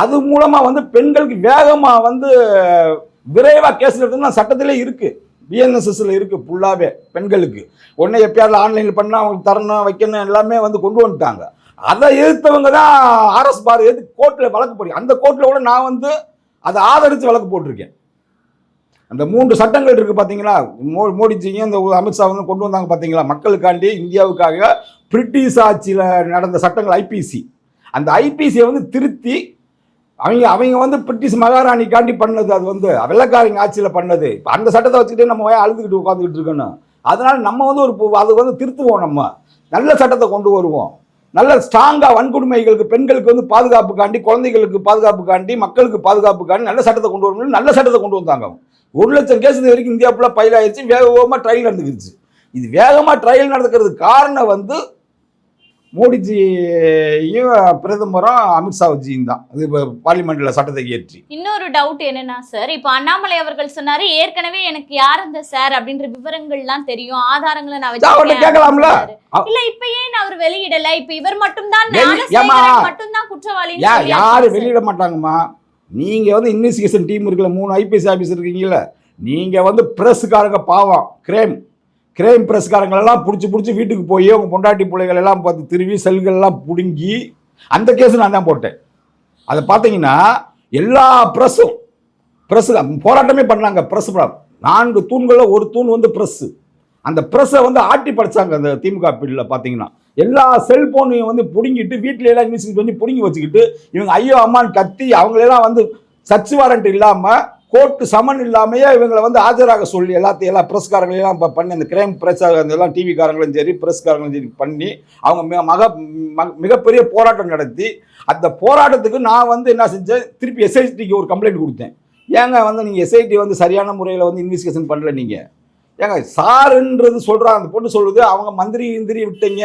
அது மூலமாக வந்து பெண்களுக்கு வேகமாக வந்து விரைவாக கேஸ் எடுத்தோம்னா சட்டத்திலே இருக்குது பிஎன்எஸ்எஸ்ல இருக்குது ஃபுல்லாகவே பெண்களுக்கு. உடனே எப்பயாவது ஆன்லைனில் பண்ணால் அவங்களுக்கு தரணும் வைக்கணும் எல்லாமே வந்து கொண்டு வந்துட்டாங்க. அதை எதிர்த்தவங்க தான் ஆர்எஸ் பார் எதிர்த்து கோர்ட்டில் வழக்கு போடி. அந்த கோர்ட்டில் கூட நான் வந்து அதை ஆதரித்து வழக்கு போட்டிருக்கேன். அந்த மூன்று சட்டங்கள் இருக்குது பார்த்தீங்களா மோ மோடிஜியும் இந்த அமித்ஷா வந்து கொண்டு வந்தாங்க பார்த்தீங்களா மக்களுக்காண்டி இந்தியாவுக்காக பிரிட்டிஷ் ஆட்சியில் நடந்த சட்டங்கள் ஐபிசி அந்த ஐபிசியை வந்து திருத்தி அவங்க அவங்க வந்து பிரிட்டிஷ் மகாராணிக்காண்டி பண்ணது. அது வந்து வெள்ளக்காரங்க ஆட்சியில் பண்ணது. இப்போ அந்த சட்டத்தை வச்சுக்கிட்டே நம்ம அழுதுகிட்டு உட்காந்துக்கிட்டு இருக்கணும். அதனால நம்ம வந்து ஒரு அது வந்து திருத்துவோம் நம்ம. நல்ல சட்டத்தை கொண்டு வருவோம். நல்ல ஸ்ட்ராங்காக வன்கொடுமைகளுக்கு பெண்களுக்கு வந்து பாதுகாப்புக்காண்டி குழந்தைகளுக்கு பாதுகாப்புக்காண்டி மக்களுக்கு பாதுகாப்புக்காண்டி நல்ல சட்டத்தை கொண்டு வரணும். நல்ல சட்டத்தை கொண்டு வந்தாங்க அவங்க. ஒரு லட்சம் கேஸ் இது வரைக்கும் இந்தியா ஃபுல்லாக பயிலாயிருச்சு வேக வேகமாக ட்ரையல் நடந்துக்கிடுச்சு இது வேகமாக ட்ரையல் நடந்துக்கிறதுக்கு காரணம் வந்து மோடிஜியும் பிரதமரும் அமித்ஷாஜியும் தான். இது பார்லிமெண்ட்டில் சட்டத்தை இயற்றி. இன்னொரு டவுட் என்னன்னா சார் இப்போ அண்ணாமலை அவர்கள் சொன்னாரு ஏற்கனவே எனக்கு யார் அந்த சார் அப்படின்ற விவரங்கள்லாம் தெரியும். ஆதாரங்களை நான் வச்சிருக்கேன் கேட்கலாம்ல? இல்ல இப்ப ஏன் அவர் வெளியிடல? இப்ப இவர் மட்டும்தான் மட்டும்தான் சொல்லியாச்சு யாரும். வெளியிட மாட்டாங்கம்மா? நீங்கள் வந்து இன்வெஸ்டிகேஷன் டீம் இருக்குல்ல மூணு ஐபிஎஸ் ஆஃபீஸர் இருக்கீங்கல்ல நீங்கள் வந்து ப்ரெஸ்ஸுக்காரங்க பாவம் கிரேம் கிரைம் ப்ரெஸ்காரங்களெல்லாம் பிடிச்சி பிடிச்சி வீட்டுக்கு போய் உங்க பொண்டாட்டி பிள்ளைகள் எல்லாம் பார்த்து திருவி செல்கள் எல்லாம் பிடுங்கி அந்த கேஸ் நான் தான் போட்டேன். அதை பார்த்தீங்கன்னா எல்லா ப்ரெஸ்ஸும் ப்ரெஸ்ஸு போராட்டமே பண்ணாங்க ப்ரெஸ் நான்கு தூண்களில் ஒரு தூண் வந்து ப்ரெஸ்ஸு அந்த ப்ரெஸ்ஸை வந்து ஆட்டி படைச்சாங்க அந்த திமுக பீரியடில் பார்த்தீங்கன்னா. எல்லா செல்போனையும் வந்து பிடுங்கிட்டு வீட்டில எல்லாம் மியூசிக் பண்ணி பிடுங்கி வச்சுக்கிட்டு இவங்க ஐயோ அம்மான்னு கத்தி அவங்களெல்லாம் வந்து சர்ச் வாரண்ட் இல்லாமல் கோர்ட்டு சமன் இல்லாமையே இவங்களை வந்து ஆஜராக சொல்லி எல்லாத்தையும் எல்லா ப்ரெஸ்காரங்களையும் இப்போ பண்ணி அந்த கிரைம் ப்ரெஸ் எல்லாம் டிவிக்காரங்களும் சரி ப்ரெஸ்காரங்களும் சரி பண்ணி அவங்க மிக மக மிகப்பெரிய போராட்டம் நடத்தி அந்த போராட்டத்துக்கு நான் வந்து என்ன செஞ்சேன் திருப்பி எஸ்ஐடிக்கு ஒரு கம்ப்ளைண்ட் கொடுத்தேன். ஏங்க வந்து நீங்கள் எஸ்ஐடி வந்து சரியான முறையில் வந்து இன்வெஸ்டிகேஷன் பண்ணல நீங்கள் ஏங்க சாருன்றது சொல்கிறாங்க அந்த பொண்ணு சொல்லுது அவங்க மந்திரி இந்திரி விட்டீங்க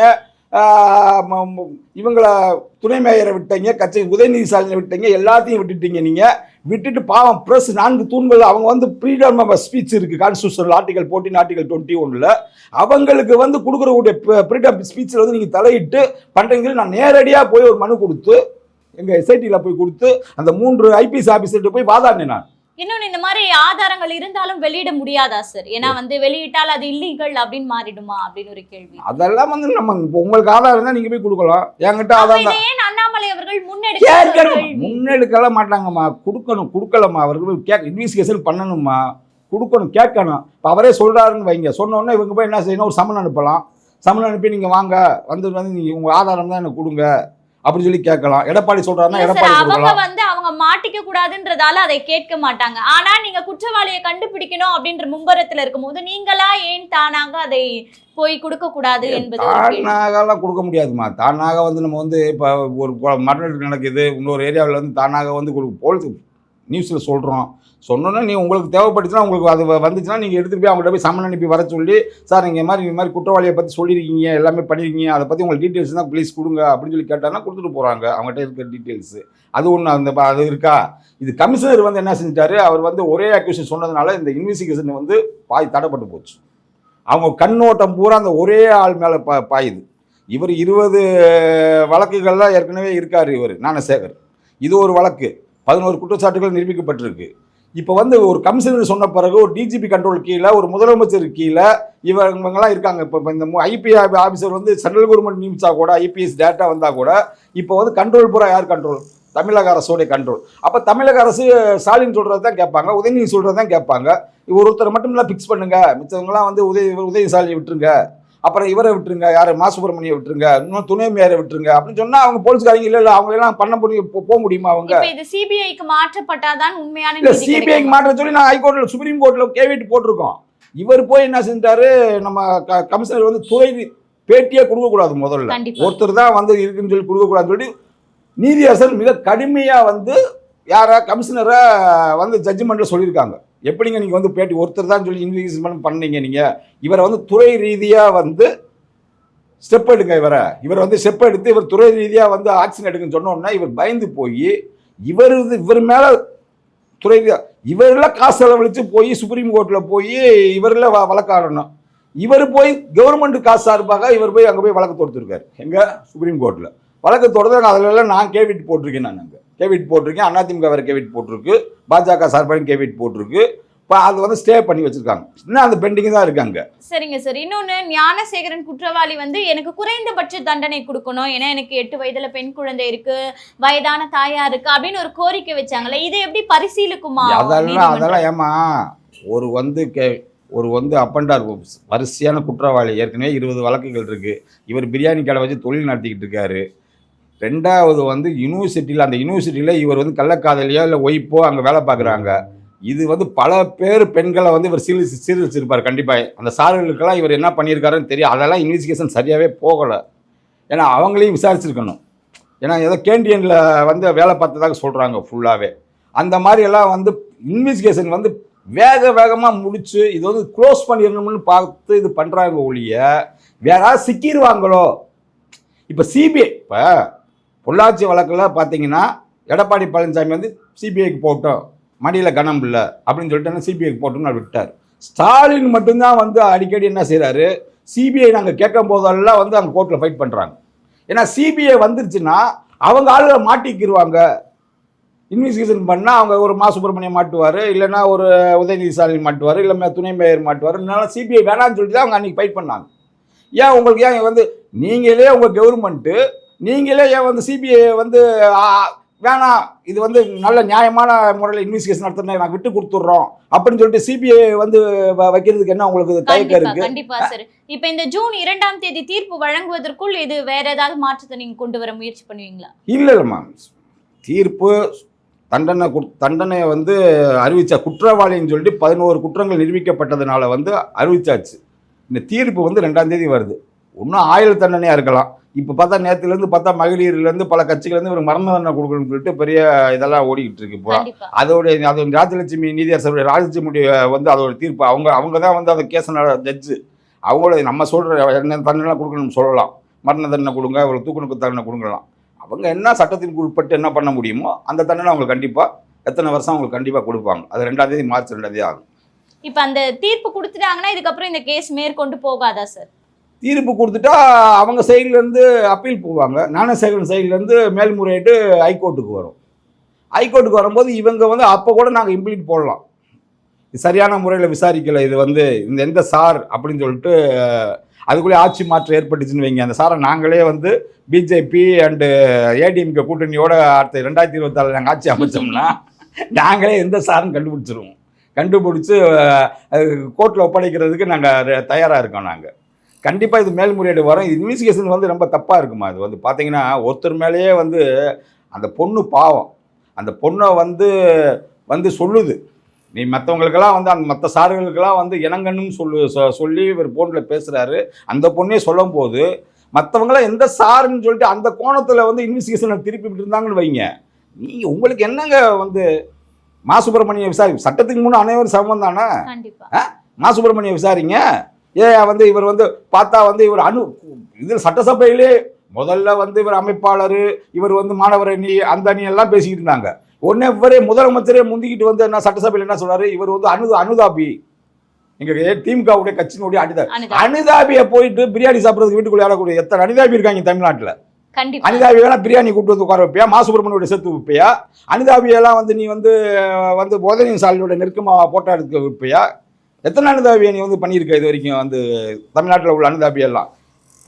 இவங்களை ம- துணை மேயரை விட்டீங்க கட்சி உதயநிதி ஸ்டாலினை விட்டீங்க எல்லாத்தையும் விட்டுட்டீங்க நீங்கள் விட்டுட்டு பாவம் ப்ரெஸ் நான்கு தூண்கள் அவங்க வந்து ஃப்ரீடம் ஆஃப் ஸ்பீச் இருக்குது constitutional article fourteen article twenty ஒன்றில் அவங்களுக்கு வந்து கொடுக்குறக்கூடிய ஃப்ரீடம் ஸ்பீச்சில் வந்து நீங்கள் தலையிட்டு பண்ணுறீங்கன்னு நான் நேரடியாக போய் ஒரு மனு கொடுத்து எங்கள் எஸ்ஐடியில் போய் கொடுத்து அந்த மூன்று ஐபிஎஸ் ஆஃபீஸர்கிட்ட போய் வாதாடினேன் நான். இன்னொன்னு இந்த மாதிரி ஆதாரங்கள் இருந்தாலும் வெளியிட முடியாதா சார் ஏன்னா வந்து வெளியிட்டால் அது இல்லீகல் அப்படின்னு மாறிடுமா அப்படின்னு ஒரு கேள்வி. அதெல்லாம் வந்து நம்ம உங்களுக்கு ஆதாரம் தான் நீங்கள் போய் கொடுக்கலாம். என்கிட்ட ஆதாரம் ஏன் அண்ணாமலை அவர்கள் முன்னெடுக்க கேட்கணும்? முன்னெடுக்கலாம் மாட்டாங்கம்மா. கொடுக்கணும் கொடுக்கலம்மா. அவருக்கு கேட்க இன்வெஸ்டிகேஷன் பண்ணணும்மா. கொடுக்கணும் கேட்கணும். இப்போ அவரே சொல்கிறாருன்னு வைங்க. சொன்ன உடனே இவங்க போய் என்ன செய்யணும்? ஒரு சமன் அனுப்பலாம். சமன் அனுப்பி நீங்கள் வாங்க. வந்து வந்து நீங்கள் உங்கள் ஆதாரம் தான் எனக்கு கொடுங்க. அப்படின்னு சொல்லி கேட்கலாம். எடப்பாடி சார் எடப்பாடி அவங்க வந்து அவங்க மாட்டிக்க கூடாதுன்றதால அதை கேட்க மாட்டாங்க. ஆனா நீங்க குற்றவாளியை கண்டுபிடிக்கணும் அப்படின்ற மும்பரத்துல இருக்கும்போது நீங்களா ஏன் தானாக அதை போய் கொடுக்க கூடாது என்பது. தானாகலாம் கொடுக்க முடியாதுமா தானாக வந்து நம்ம வந்து இப்போ ஒரு மரணம் நடக்குது. இன்னொரு ஏரியாவில் வந்து தானாக வந்து போலீஸ் நியூஸில் சொல்கிறோம் சொன்னோன்னே நீ உங்களுக்கு தேவைப்பட்டுச்சுன்னா உங்களுக்கு அது வந்துச்சுன்னா நீங்கள் எடுத்துகிட்டு போய் அவங்கள்ட்ட போய் சம்மன் அனுப்பி வர சொல்லி சார் நீங்கள் மாதிரி இந்த மாதிரி குற்றவாளியை பற்றி சொல்லியிருக்கீங்க எல்லாமே பண்ணியிருக்கீங்க அதை பற்றி உங்களுக்கு டீட்டெயில்ஸ் தான் ப்ளீஸ் கொடுங்க அப்படின்னு சொல்லி கேட்டாங்கன்னா கொடுத்துட்டு போகிறாங்க அவங்ககிட்ட இருக்க டீட்டெயில்ஸு அது ஒன்று அந்த அது இருக்கா? இது கமிஷனர் வந்து என்ன செஞ்சிட்டாரு? அவர் வந்து ஒரே அக்யூஷன் சொன்னதுனால இந்த இன்வெஸ்டிகேஷன் வந்து பாய் தடைப்பட்டு போச்சு. அவங்க கண்ணோட்டம் பூரா அந்த ஒரே ஆள் மேலே பா பாயுது. இவர் இருபது வழக்குகள்லாம் ஏற்கனவே இருக்கார் இவர் ஞானசேகர் இது ஒரு வழக்கு. பதினோரு குற்றச்சாட்டுகள் நிரூபிக்கப்பட்டிருக்கு. இப்போ வந்து ஒரு கமிஷனர் சொன்ன பிறகு ஒரு டிஜிபி கண்ட்ரோல் கீழே ஒரு முதலமைச்சர் கீழே இவங்கெல்லாம் இருக்காங்க. இப்போ இந்த ஐபி ஆஃபீஸர் வந்து சென்ட்ரல் கவர்மெண்ட் நியமிச்சா கூட ஐபிஎஸ் டேட்டா வந்தால் கூட இப்போ வந்து கண்ட்ரோல் பூரா யார் கண்ட்ரோல் தமிழக அரசோடைய கண்ட்ரோல் அப்போ தமிழக அரசு ஸ்டாலின் சொல்கிறது தான் கேட்பாங்க உதயநிதி சொல்கிறது தான் கேட்பாங்க. ஒருத்தர் மட்டும் இல்லை ஃபிக்ஸ் பண்ணுங்கள் மிச்சவங்களாம் வந்து உதய உதயநிதி ஸ்டாலினை விட்டுருங்க. அப்புறம் இவரை விட்டுருங்க யார்? மா சுப்பிரமணியை விட்டுருங்க இன்னும் துணை மேயரை விட்டுருங்க அப்படின்னு சொன்னால் அவங்க போலீஸ்காரங்க இல்லை இல்லை அவங்களெல்லாம் பண்ண முடியும் போக முடியுமா அவங்க? இது சிபிஐக்கு மாற்றப்பட்டாதான் உண்மையான இல்ல சிபிஐக்கு? மாற்ற சொல்லி நான் ஹைகோர்ட்ல சுப்ரீம் கோர்ட்ல கேவிட்டு போட்டிருக்கோம். இவர் போய் என்ன செஞ்சாரு? நம்ம கமிஷனர் வந்து துறை பேட்டியே கொடுக்க கூடாது முதல்ல ஒருத்தர் தான் வந்து இருக்குன்னு சொல்லி கொடுக்க கூடாதுன்னு சொல்லி நீதியரசர் மிக கடுமையா வந்து யாரா கமிஷனரை வந்து ஜட்ஜ்மெண்ட்ல சொல்லியிருக்காங்க. எப்படிங்க நீங்கள் வந்து பேட்டி ஒருத்தர் தான் சொல்லி இன்வெஸ்ட்மெண்ட் பண்ணீங்க நீங்கள் இவரை வந்து துறை ரீதியாக வந்து ஸ்டெப் எடுங்க இவரை. இவர் வந்து ஸ்டெப் எடுத்து இவர் துறை ரீதியாக வந்து ஆக்ஷன் எடுக்குன்னு சொன்னோம்னா இவர் பயந்து போய் இவர் இது- இவர் மேலே துறை ரீதியாக இவரில் காசு செலவழித்து போய் சுப்ரீம் கோர்ட்டில் போய் இவரில் வ வழக்காடணும். இவர் போய் கவர்மெண்ட் காசு சார்பாக இவர் போய் அங்கே போய் வழக்கு தொடுத்துருக்காரு. எங்கே? சுப்ரீம் கோர்ட்டில் வழக்கு தொடர்ந்து அதிலெல்லாம் நான் கேவிட்டு போட்டிருக்கேன் நான் அங்கே. கேவிட் போட்டிருக்கேன் அதிமுக வேறு கேவிட் போட்டிருக்கு. பாஜக சார்பாக கேவிட் போட்டிருக்கு. இப்போ அது வந்து ஸ்டே பண்ணி வச்சுருக்காங்க. இன்னும் அந்த பெண்டிங் தான் இருக்காங்க. சரிங்க சார். இன்னொன்னு ஞானசேகரன் குற்றவாளி வந்து எனக்கு குறைந்தபட்ச தண்டனை கொடுக்கணும். ஏன்னா எனக்கு எட்டு வயதுல பெண் குழந்தை இருக்கு வயதான தாயா இருக்கு அப்படின்னு ஒரு கோரிக்கை வச்சாங்களே இதை எப்படி பரிசீலிக்குமா அதெல்லாம்? அதெல்லாம் ஏமா ஒரு வந்து கே ஒரு வந்து அப்பண்டார் வரிசையான குற்றவாளி. ஏற்கனவே இருபது வழக்குகள் இருக்குது இவர் பிரியாணி கடை வச்சு தொழில் நடத்திக்கிட்டு இருக்காரு. ரெண்டாவது வந்து யூனிவர்சிட்டியில் அந்த யூனிவர்சிட்டியில் இவர் வந்து கள்ளக்காதலியோ இல்லை ஒய்ப்போ அங்கே வேலை பார்க்குறாங்க. இது வந்து பல பேர் பெண்களை வந்து இவர் சீர் சீரழிச்சிருப்பார் கண்டிப்பாக அந்த சார்களுக்கெல்லாம் இவர் என்ன பண்ணியிருக்காருன்னு தெரியும். அதெல்லாம் இன்வெஸ்டிகேஷன் சரியாகவே போகலை. ஏன்னா அவங்களையும் விசாரிச்சிருக்கணும். ஏன்னா ஏதோ கேண்டியனில் வந்து வேலை பார்த்ததாக சொல்கிறாங்க ஃபுல்லாகவே அந்த மாதிரியெல்லாம் வந்து இன்வெஸ்டிகேஷன் வந்து வேக வேகமாக முடித்து இது வந்து க்ளோஸ் பண்ணிடணும்னு பார்த்து இது பண்ணுறாங்க ஒழிய வேற யாராவது சிக்கிடுவாங்களோ இப்போ சிபிஐ இப்போ பொள்ளாச்சி வழக்கில் பார்த்தீங்கன்னா எடப்பாடி பழனிசாமி வந்து சிபிஐக்கு போட்டோம். மடியில் கனம் இல்லை. அப்படின்னு சொல்லிட்டு சிபிஐக்கு போட்டோம்னு விட்டார். ஸ்டாலின் மட்டும்தான் வந்து அடிக்கடி என்ன செய்கிறாரு சிபிஐ நாங்கள் கேட்கும் போதெல்லாம் வந்து அங்கே கோர்ட்டில் ஃபைட் பண்ணுறாங்க ஏன்னா சிபிஐ வந்துருச்சுன்னா அவங்க ஆளுகளை மாட்டிக்கிடுவாங்க இன்வெஸ்டிகேஷன் பண்ணால் அவங்க ஒரு மா சுப்பிரமணியம் மாட்டுவார் இல்லைன்னா ஒரு உதயநிதி ஸ்டாலின் மாட்டுவார் இல்லை துணை மேயர் மாட்டுவார். இதனால சிபிஐ வேணாம்னு சொல்லிட்டு தான் அவங்க அன்றைக்கி ஃபைட் பண்ணாங்க. ஏன் உங்களுக்கு ஏன் வந்து நீங்களே உங்கள் கவர்மெண்ட்டு நீங்களே வந்து சிபிஐ வந்து வேணாம் இது வந்து நல்ல நியாயமான முறையில் இன்வெஸ்டிகேஷன் நடத்துறேன் நான் விட்டு கொடுத்துட்றோம். அப்படின்னு சொல்லிட்டு சிபிஐ வந்து வைக்கிறதுக்கு என்ன உங்களுக்கு தயக்கம் இருக்கு? கண்டிப்பா சார் இப்ப இந்த ஜூன் இரண்டாம் தேதி தீர்ப்பு வழங்குவதற்குள் இது வேற ஏதாவது மாற்றத்தை நீங்க கொண்டு வர முயற்சி பண்ணுவீங்களா? இல்லை இல்லைம்மா தீர்ப்பு தண்டனை குட் தண்டனையை வந்து அறிவிச்சா குற்றவாளின்னு சொல்லிட்டு பதினோரு குற்றங்கள் நிரூபிக்கப்பட்டதுனால வந்து அறிவிச்சாச்சு. இந்த தீர்ப்பு வந்து ரெண்டாம் தேதி வருது. இன்னும் ஆயுள் தண்டனையாக இருக்கலாம். இப்போ பார்த்தா நேற்றுலேருந்து பார்த்தா மகளிர்லேருந்து பல கட்சிகள்லேருந்து இவர் மரண தண்டனை கொடுக்கணும்னு சொல்லிட்டு பெரிய இதெல்லாம் ஓடிக்கிட்டு இருக்கு இப்போ. கண்டிப்பா. அதோட அது ராஜலட்சுமி நீதியரசருடைய ராஜலட்சுமியுடைய வந்து அதோட தீர்ப்பு. அவங்க அவங்க தான் வந்து அந்த கேஸ் ஜட்ஜு. அவங்களோட நம்ம சொல்கிற என்ன தண்டனை கொடுக்கணும்னு சொல்லலாம். மரண தண்டனை கொடுங்க இவ்வளோ தூக்குனுக்கு தண்டனை கொடுங்கலாம். அவங்க என்ன சட்டத்திற்கு உட்பட்டு என்ன பண்ண முடியுமோ அந்த தண்டனை அவங்களுக்கு கண்டிப்பாக எத்தனை வருஷம் அவங்களுக்கு கண்டிப்பாக கொடுப்பாங்க. அது ரெண்டாம் தேதி மார்ச் ரெண்டாம் தேதி ஆகும். இப்ப அந்த தீர்ப்பு கொடுத்துட்டாங்கன்னா இதுக்கப்புறம் இந்த கேஸ் மேற்கொண்டு போகாதா சார்? தீர்ப்பு கொடுத்துட்டா அவங்க சைட்லேருந்து அப்பீல் போவாங்க. ஞானசேகரன் சைட்லேருந்து மேல்முறையீட்டு ஹைகோர்ட்டுக்கு வரும். ஹைகோர்ட்டுக்கு வரும்போது இவங்க வந்து அப்போ கூட நாங்கள் இம்ப்ளீட் போடலாம். இது சரியான முறையில் விசாரிக்கலை. இது வந்து இந்த எந்த சார் அப்படின்னு சொல்லிட்டு அதுக்குள்ளே ஆட்சி மாற்றம் ஏற்பட்டுச்சுன்னு வைங்க. அந்த சாரை நாங்களே வந்து பிஜேபி அண்டு ஏடிஎம்கே கூட்டணியோட அடுத்த ரெண்டாயிரத்தி இருபத்தாறு நாங்கள் ஆட்சி அமைச்சோம்னா நாங்களே எந்த சாருன்னு கண்டுபிடிச்சிருவோம். கண்டுபிடிச்சி கோர்ட்டில் ஒப்படைக்கிறதுக்கு நாங்கள் தயாராக இருக்கோம் நாங்கள் கண்டிப்பாக இது மேல்முறையீடு வரும். இது இன்வெஸ்டிகேஷன் வந்து ரொம்ப தப்பாக இருக்குமா? இது வந்து பார்த்தீங்கன்னா ஒருத்தர் மேலேயே வந்து அந்த பொண்ணு பாவம். அந்த பொண்ணை வந்து வந்து சொல்லுது. நீ மற்றவங்களுக்கெல்லாம் வந்து அந்த மற்ற சார்களுக்கெல்லாம் வந்து இனங்கன்னு சொல்லு சொல்லி இவர் ஃபோனில் பேசுகிறாரு அந்த பொண்ணே சொல்லும் போது மற்றவங்களாம் எந்த சாருன்னு சொல்லிட்டு அந்த கோணத்தில் வந்து இன்வெஸ்டிகேஷனை திருப்பி இருந்தாங்கன்னு வைங்க. நீங்கள் உங்களுக்கு என்னங்க வந்து மா சுப்பிரமணியம் விசாரி சட்டத்துக்கு முன்னே அனைவரும் சமம் தானே? மா சுப்பிரமணியம் விசாரிங்க. ஏ வந்து இவர் வந்து பார்த்தா வந்து இவர் அணு இது சட்டசபையிலே முதல்ல வந்து இவர் அமைப்பாளர் இவர் வந்து மாணவர் அணி அந்த அணி எல்லாம் பேசிக்கிட்டு இருந்தாங்க. உடனே இவரே முதலமைச்சரே முந்திக்கிட்டு வந்து என்ன சட்டசபையில் என்ன சொல்றாரு? இவர் வந்து அனு அனுதாபி. எங்க திமுகவுடைய கட்சியினுடைய அனுதா அனுதா அனுதாபியை போயிட்டு பிரியாணி சாப்பிட்றதுக்கு வீட்டுக்குள்ள ஆடக்கூடிய எத்தனை அனுதாபி இருக்காங்க தமிழ்நாட்டில்? கண்டிப்பா. அனிதாபி வேணா பிரியாணி கூப்பிட்டு வந்து உட்கார வைப்பியா? மா சுப்பிரமணியோட சேர்த்து வைப்பியா? அனிதாபியெல்லாம் வந்து நீ வந்து வந்து போதனை சாலினோட நெருக்கமாக போட்டோ எடுத்து வைப்பியா? எத்தனை அனுதாபியை நீ வந்து பண்ணியிருக்க இது வரைக்கும்? வந்து தமிழ்நாட்டில் உள்ள அனுதாபி எல்லாம்.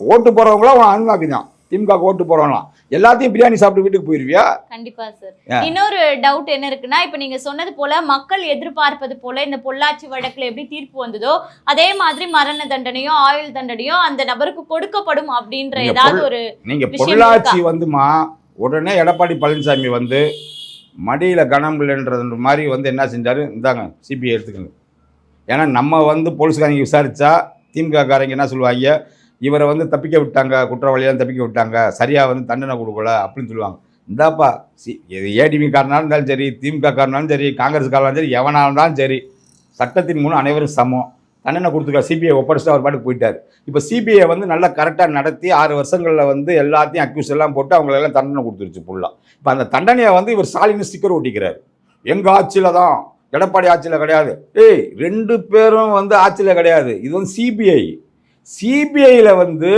ஓட்டு போகிறவங்களாம் உன் அனுதாபி தான். திமுக ஓட்டு போகிறவங்களாம் எல்லாத்தையும் பிரியாணி சாப்பிட்டு வீட்டுக்கு போயிருவியா? கண்டிப்பா சார். இன்னொரு டவுட் என்ன இருக்குன்னா இப்ப நீங்க சொன்னது போல மக்கள் எதிர்பார்ப்பது போல இந்த பொள்ளாச்சி வழக்குல எப்படி தீர்ப்பு வந்ததோ அதே மாதிரி மரண தண்டனையோ ஆயுள் தண்டனையோ அந்த நபருக்கு கொடுக்கப்படும் அப்படின்ற நீங்க ஏதாவது ஒரு விஷயம் பொள்ளாச்சி வந்துமா உடனே எடப்பாடி பழனிசாமி வந்து மடியில் கனம் இல்லைன்றது மாதிரி வந்து என்ன செஞ்சார்? இந்தாங்க சிபிஐ எடுத்துக்கங்க. ஏன்னா நம்ம வந்து போலீஸ்காரங்க விசாரித்தா திமுககாரங்க என்ன சொல்லுவாங்க? இவரை வந்து தப்பிக்க விட்டாங்க குற்றவாளியெல்லாம் தப்பிக்க விட்டாங்க சரியாக வந்து தண்டனை கொடுக்கல அப்படின்னு சொல்லுவாங்க. இந்தாப்பா சி இது ஏடிபி காரனாலும் இருந்தாலும் சரி திமுக காரனாலும் சரி காங்கிரஸ் காரனாலும் சரி எவனாக இருந்தாலும் சரி சட்டத்தின் மூலம் அனைவரும் சமம். தண்டனை கொடுத்துருக்கா சிபிஐ ஒப்படைச்சிட்டு அவர் பாட்டுக்கு போயிட்டார். இப்போ சிபிஐ வந்து நல்லா கரெக்டாக நடத்தி ஆறு வருஷங்களில் வந்து எல்லாத்தையும் அக்யூஸ் எல்லாம் போட்டு அவங்களெல்லாம் தண்டனை கொடுத்துருச்சு ஃபுல்லாக இப்போ அந்த தண்டனையை வந்து இவர் ஸ்டாலின் ஸ்டிக்கர் ஒட்டிக்கிறார். எங்கள் ஆட்சியில் தான் எடப்பாடி ஆட்சியில் கிடையாது. ஏய் ரெண்டு பேரும் வந்து ஆட்சியில் கிடையாது. இது வந்து சிபிஐ சிபிஐயில் வந்து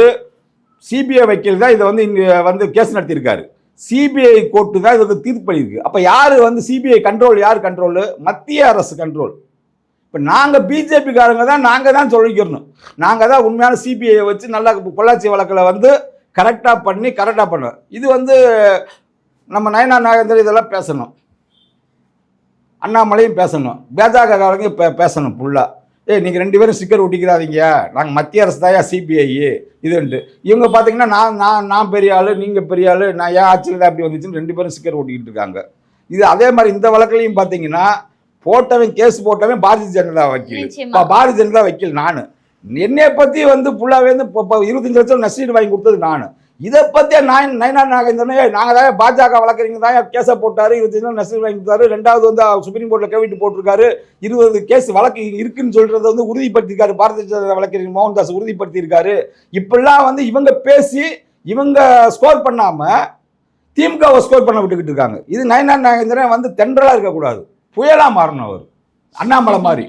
சிபிஐ வக்கீல் தான் இதை வந்து இங்கே வந்து கேஸ் நடத்தியிருக்காரு. சிபிஐ கோர்ட்டு தான் இதுக்கு தீர்ப்பு பண்ணியிருக்கு. அப்போ யார் வந்து சிபிஐ கண்ட்ரோல் யார் கண்ட்ரோலு மத்திய அரசு கண்ட்ரோல் இப்போ நாங்கள் பிஜேபிக்காரங்க தான் நாங்கள் தான் சொல்லிக்கிறணும். நாங்கள் தான் உண்மையான சிபிஐயை வச்சு நல்லா பொள்ளாச்சி வழக்கில் வந்து கரெக்டாக பண்ணி கரெக்டாக பண்ணுவோம். இது வந்து நம்ம நயனா நாகேந்திரன் இதெல்லாம் பேசணும். அண்ணாமலையும் பேசணும். பாஜகக்காரங்க பே பேசணும் ஃபுல்லாக ஏய் நீங்கள் ரெண்டு பேரும் ஸ்டிக்கர் ஒட்டிக்கிறாதீங்க. நாங்கள் மத்திய அரசு தாயா சிபிஐ இதுன்ட்டு இவங்க பார்த்தீங்கன்னா நான் நான் நான் பெரிய ஆள் நீங்கள் பெரிய ஆள் நான் ஏன் ஆட்சியில் தான் அப்படி வந்துச்சுன்னு ரெண்டு பேரும் ஸ்டிக்கர் ஒட்டிக்கிட்டு இருக்காங்க. இது அதே மாதிரி இந்த வழக்குலையும் பார்த்தீங்கன்னா போட்டவன் கேஸ் போட்டவன் பாரதிய ஜனதா வக்கீல். பாரதிய ஜனதா வக்கீல் நான். என்னைய பற்றி வந்து ஃபுல்லாகவே வந்து இப்போ இப்போ இருபத்தஞ்சு லட்சம் நஷ்டீடு வாங்கி கொடுத்தது நான். இதை பற்றி நான் நயனா நாகேந்திரனே நாங்கள் தான் பாஜக வழக்கறிஞர் தான் கேஸை போட்டார் இருபத்தஞ்சு நாள் நெசவு வாங்கி கொடுத்தாரு ரெண்டாவது வந்து சுப்ரீம் கோர்ட்டில் கேவிட்டு போட்டிருக்காரு இருபது கேஸ் வழக்கு இருக்குன்னு சொல்கிறத வந்து உறுதிப்படுத்தியிருக்காரு பாரதிய ஜனதா வழக்கறிஞர் மோகன்தாஸ் உறுதிப்படுத்தியிருக்காரு. இப்படிலாம் வந்து இவங்க பேசி இவங்க ஸ்கோர் பண்ணாமல் திமுகவை ஸ்கோர் பண்ண விட்டுக்கிட்டு இருக்காங்க. இது நயனா நாகேந்திரன் வந்து தென்றலாக இருக்கக்கூடாது. புயலாக மாறணும் அவர். அண்ணாமலை மாதிரி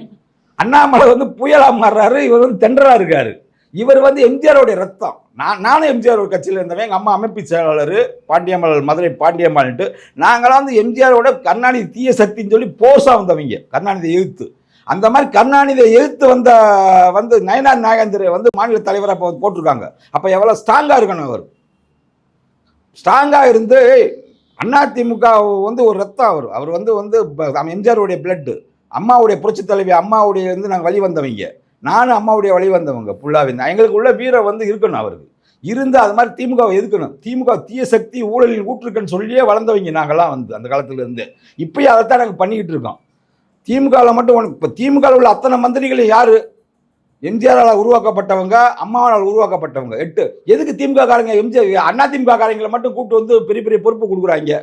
அண்ணாமலை வந்து புயலாக மாறுறாரு இவர் வந்து தென்றலாக இருக்காரு. இவர் வந்து எம்ஜிஆரோடைய ரத்தம். நான் நானும் எம்ஜிஆர் ஒரு கட்சியில் இருந்தவன் எங்கள் அம்மா அமைப்பு செயலாளர் பாண்டியம்மாள் மதுரை பாண்டியம்மாள்ன்ட்டு நாங்களாம் வந்து எம்ஜிஆரோட கருணாநிதி தீய சக்தின்னு சொல்லி போஸாக வந்தவங்க கருணாநிதியை எதிர்த்து. அந்த மாதிரி கருணாநிதியை எதிர்த்து வந்த வந்து நயனா நாகேந்திர வந்து மாநில தலைவராக இப்போ போட்டிருக்காங்க. அப்போ எவ்வளோ ஸ்ட்ராங்காக இருக்கணும் அவர். ஸ்ட்ராங்காக இருந்து அதிமுக வந்து ஒரு ரத்தம் அவர். அவர் வந்து வந்து எம்ஜிஆருடைய பிளட்டு அம்மாவுடைய புரட்சி தலைவி அம்மாவுடைய வந்து நாங்கள் வழி வந்தவங்க. நானும் அம்மாவுடைய வழி வந்தவங்க ஃபுல்லாகவே எங்களுக்கு உள்ள வீரம் வந்து இருக்கணும் அவருக்கு. இருந்து அது மாதிரி திமுகவை எதுக்கணும் திமுக தீய சக்தி ஊழலில் ஊற்றுக்குன்னு சொல்லியே வளர்ந்தவங்க நாங்கள்லாம் வந்து அந்த காலத்துலேருந்து இப்போயும் அதைத்தான் நாங்கள் பண்ணிக்கிட்டு இருக்கோம். திமுகவில் மட்டும் ஒன்று இப்போ திமுகவில் உள்ள அத்தனை மந்திரிகளும் யார்? எம்ஜிஆரால் உருவாக்கப்பட்டவங்க அம்மாவால் உருவாக்கப்பட்டவங்க. எட்டு. எதுக்கு திமுக காரங்க எம்ஜிஆர் அண்ணா திமுக காரங்களை மட்டும் கூப்பிட்டு வந்து பெரிய பெரிய பொறுப்பு கொடுக்குறாங்க?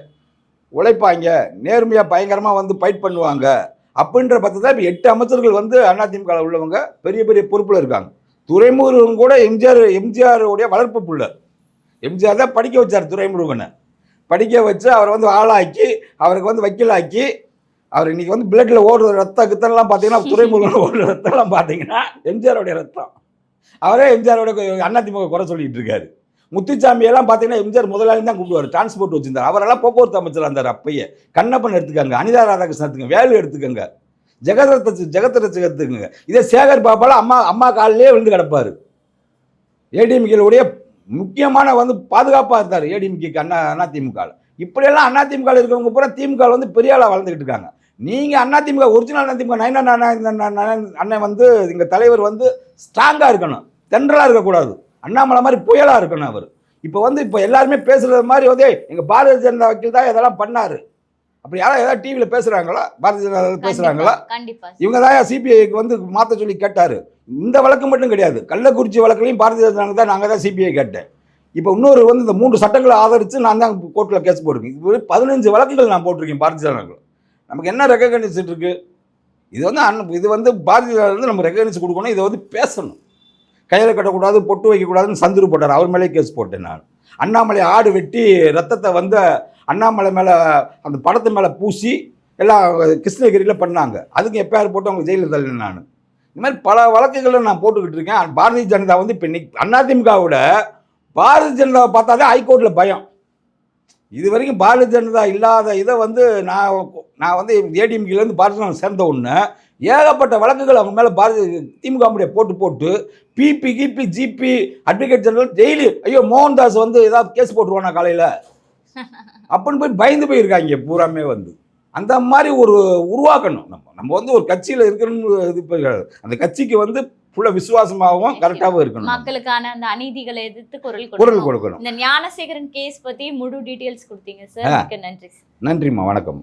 உழைப்பாங்க. நேர்மையாக பயங்கரமாக வந்து ஃபைட் பண்ணுவாங்க. அப்படின்ற பத்து தான் இப்போ எட்டு அமைச்சர்கள் வந்து அதிமுக உள்ளவங்க பெரிய பெரிய பொறுப்பில் இருக்காங்க. துரைமுருகன் கூட எம்ஜிஆர் எம்ஜிஆருடைய வளர்ப்பு புள்ள. எம்ஜிஆர் தான் படிக்க வச்சார் துரைமுருகனை படிக்க வச்சு அவரை வந்து ஆளாக்கி அவருக்கு வந்து வக்கீலாக்கி அவர் இன்னைக்கு வந்து பிளட்ல ஓடுற ரத்த கித்தனெல்லாம் பார்த்தீங்கன்னா துறைமுருகன் ஓடுற ரத்தம்லாம் பார்த்தீங்கன்னா எம்ஜிஆருடைய ரத்தம். அவரே எம்ஜிஆரோட அதிமுக குறை சொல்லிட்டு இருக்காரு. முத்துச்சாமி எல்லாம் பார்த்தீங்கன்னா எம்ஜிஆர் முதலாளி தான் கூப்பிடுவார் டிரான்ஸ்போர்ட் வச்சிருந்தார். அவரெல்லாம் போக்குவரத்து அமைச்சர் இருந்தார். அப்பையே கண்ணப்பன் எடுத்துக்கங்க அனிதா ராதாகிருஷ்ணன் எடுத்துக்கங்க வேலு எடுத்துக்கங்க ஜெகதரத்த ஜெகதரட்சி எடுத்துக்கங்க. இதே சேகர் பாபால அம்மா அம்மா காலிலே விழுந்து கிடப்பார். ஏடிஎம்கேலுடைய முக்கியமான வந்து பாதுகாப்பாக இருந்தார் ஏடிஎம்கேக்கு அண்ணா அதிமுக இப்படியெல்லாம் அதிமுக இருக்கிறவங்க பூரா திமுக வந்து பெரிய ஆளாக வளர்ந்துக்கிட்டு இருக்காங்க. நீங்கள் அதிமுக ஒரிஜினல் அதிமுக நயனா அண்ணன் வந்து எங்கள் தலைவர் வந்து ஸ்ட்ராங்காக இருக்கணும். தென்றலாக இருக்கக்கூடாது. அண்ணாமலை மாதிரி புயலாக இருக்கணும் அவர். இப்போ வந்து இப்போ எல்லாருமே பேசுறது மாதிரி வந்து எங்கள் பாரதிய ஜனதா வக்கீல் தான் இதெல்லாம் பண்ணாரு. அப்படி யாராவது ஏதாவது டிவியில் பேசுகிறாங்களா பாரதிய ஜனதா பேசுகிறாங்களா இவங்க தான் சிபிஐக்கு வந்து மாற்ற சொல்லி கேட்டார். இந்த வழக்கு மட்டும் கிடையாது. கள்ளக்குறிச்சி வழக்குலையும் பாரதிய ஜனதா தான் நாங்கள் தான் சிபிஐ கேட்டேன். இப்போ இன்னொரு வந்து இந்த மூன்று சட்டங்களை ஆதரித்து நான் தான் கோர்ட்டில் கேஸ் போட்டிருக்கேன். இது பதினஞ்சு வழக்குகள் நான் போட்டிருக்கேன் பாரதிய ஜனதா நமக்கு என்ன ரெக்கக்னைஸ் இருக்கு? இது வந்து அண்ணன் இது வந்து பாரதிய ஜனதா வந்து நம்ம ரெக்கக்னைஸ் கொடுக்கணும் இதை வந்து பேசணும். கையில் கட்டக்கூடாது பொட்டு வைக்கக்கூடாதுன்னு சந்துரு போட்டார். அவர் மேலே கேஸ் போட்டேன் நான். அண்ணாமலை ஆடு வெட்டி ரத்தத்தை வந்து அண்ணாமலை மேலே அந்த படத்து மேலே பூசி எல்லாம் கிருஷ்ணகிரியில் பண்ணாங்க. அதுக்கு எப்பயார் போட்டு அவங்க ஜெயிலில் தள்ளினேன் நான். இந்த மாதிரி பல வழக்குகளை நான் போட்டுக்கிட்டு இருக்கேன். பாரதிய ஜனதா வந்து இப்போ இன்னைக்கு அதிமுகவோட பாரதிய ஜனதாவை பார்த்தாலே ஹைகோர்ட்டில் பயம். இது வரைக்கும் பாரதிய ஜனதா இல்லாத இதை வந்து நான் நான் வந்து ஏடிஎம்கேலேருந்து பாரதிய ஜனதா சேர்ந்த ஒன்று ஏகப்பட்ட வழக்குகள் அவங்க மேலே பாரதிய திமுக போட்டு போட்டு பிபி கிபி ஜிபி அட்வொகேட் ஜெனரல் டெய்லி ஐயோ மோகன்தாஸ் வந்து ஏதாவது கேஸ் போட்டுருவானா காலையில்? அப்படின்னு போய் பயந்து போயிருக்காங்க பூராமே வந்து. அந்த மாதிரி ஒரு உருவாக்கணும். நம்ம நம்ம வந்து ஒரு கட்சியில் இருக்கணும்னு இது அந்த கட்சிக்கு வந்து ஃபுல்லாக விசுவாசமாகவும் கரெக்டாகவும் இருக்கணும். மக்களுக்கான அந்த அநீதிகளை எதிர்த்து குரல் குரல் கொடுக்கணும். இந்த ஞானசேகரன் கேஸ் பத்தி முழு டீடைல்ஸ் கொடுத்தீங்க சார் நன்றி நன்றிம்மா வணக்கம்